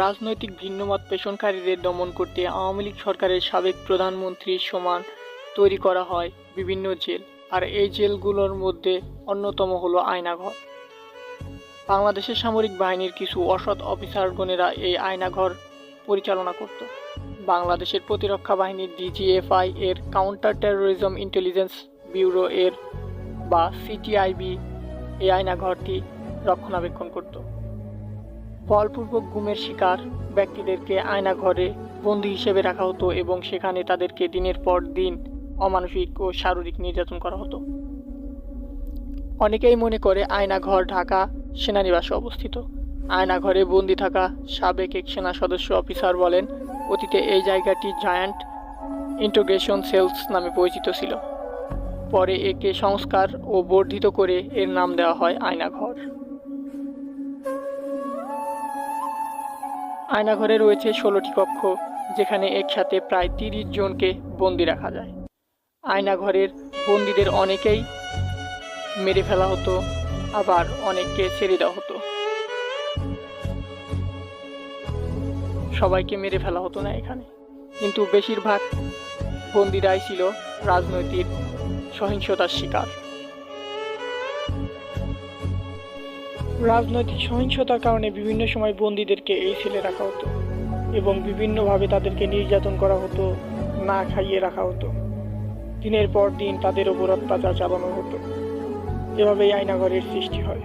রাজনৈতিক ভিন্নমত পেষণকারীদের দমন করতে আওয়ামী লীগ সরকারের সাবেক প্রধানমন্ত্রীর সমান তৈরি করা হয় বিভিন্ন জেল, আর এই জেলগুলোর মধ্যে অন্যতম হলো আয়নাঘর। বাংলাদেশের সামরিক বাহিনীর কিছু অসৎ অফিসারগণেরা এই আয়নাঘর পরিচালনা করত। বাংলাদেশের প্রতিরক্ষা বাহিনীর ডিজিএফআই এর কাউন্টার টেরোরিজম ইন্টেলিজেন্স ব্যুরো এর বা সিটিআইবি এই আয়নাঘরটি রক্ষণাবেক্ষণ করত। বলপূর্বক গুমের শিকার ব্যক্তিদেরকে আয়নাঘরে বন্দী হিসেবে রাখা হতো এবং সেখানে তাদেরকে দিনের পর দিন অমানসিক ও শারীরিক নির্যাতন করা হতো। অনেকেই মনে করে আয়নাঘর ঢাকা সেনানিবাসে অবস্থিত। আয়নাঘরে বন্দি থাকা সাবেক এক সেনা সদস্য অফিসার বলেন, অতীতে এই জায়গাটি জায়ান্ট ইন্টোগ্রেশন সেলস নামে পরিচিত ছিল। পরে একে সংস্কার ও বর্ধিত করে এর নাম দেওয়া হয় আয়নাঘর। আয়নাঘরে রয়েছে ষোলোটি কক্ষ, যেখানে একসাথে প্রায় তিরিশ জনকে বন্দি রাখা যায়। আয়নাঘরের বন্দীদের অনেকেই মেরে ফেলা হতো, আবার অনেককে ছেড়ে দেওয়া হতো। সবাইকে মেরে ফেলা হতো না এখানে। কিন্তু বেশিরভাগ বন্দিরাই ছিল রাজনৈতিক সহিংসতার শিকার। রাজনৈতিক সহিংসতার কারণে বিভিন্ন সময় বন্দীদেরকে এই সেলে রাখা হতো এবং বিভিন্নভাবে তাদেরকে নির্যাতন করা হতো, না খাইয়ে রাখা হতো। দিনের পর দিন তাদের ওপর অত্যাচার চালানো হতো। এভাবেই আয়নাঘরের সৃষ্টি হয়।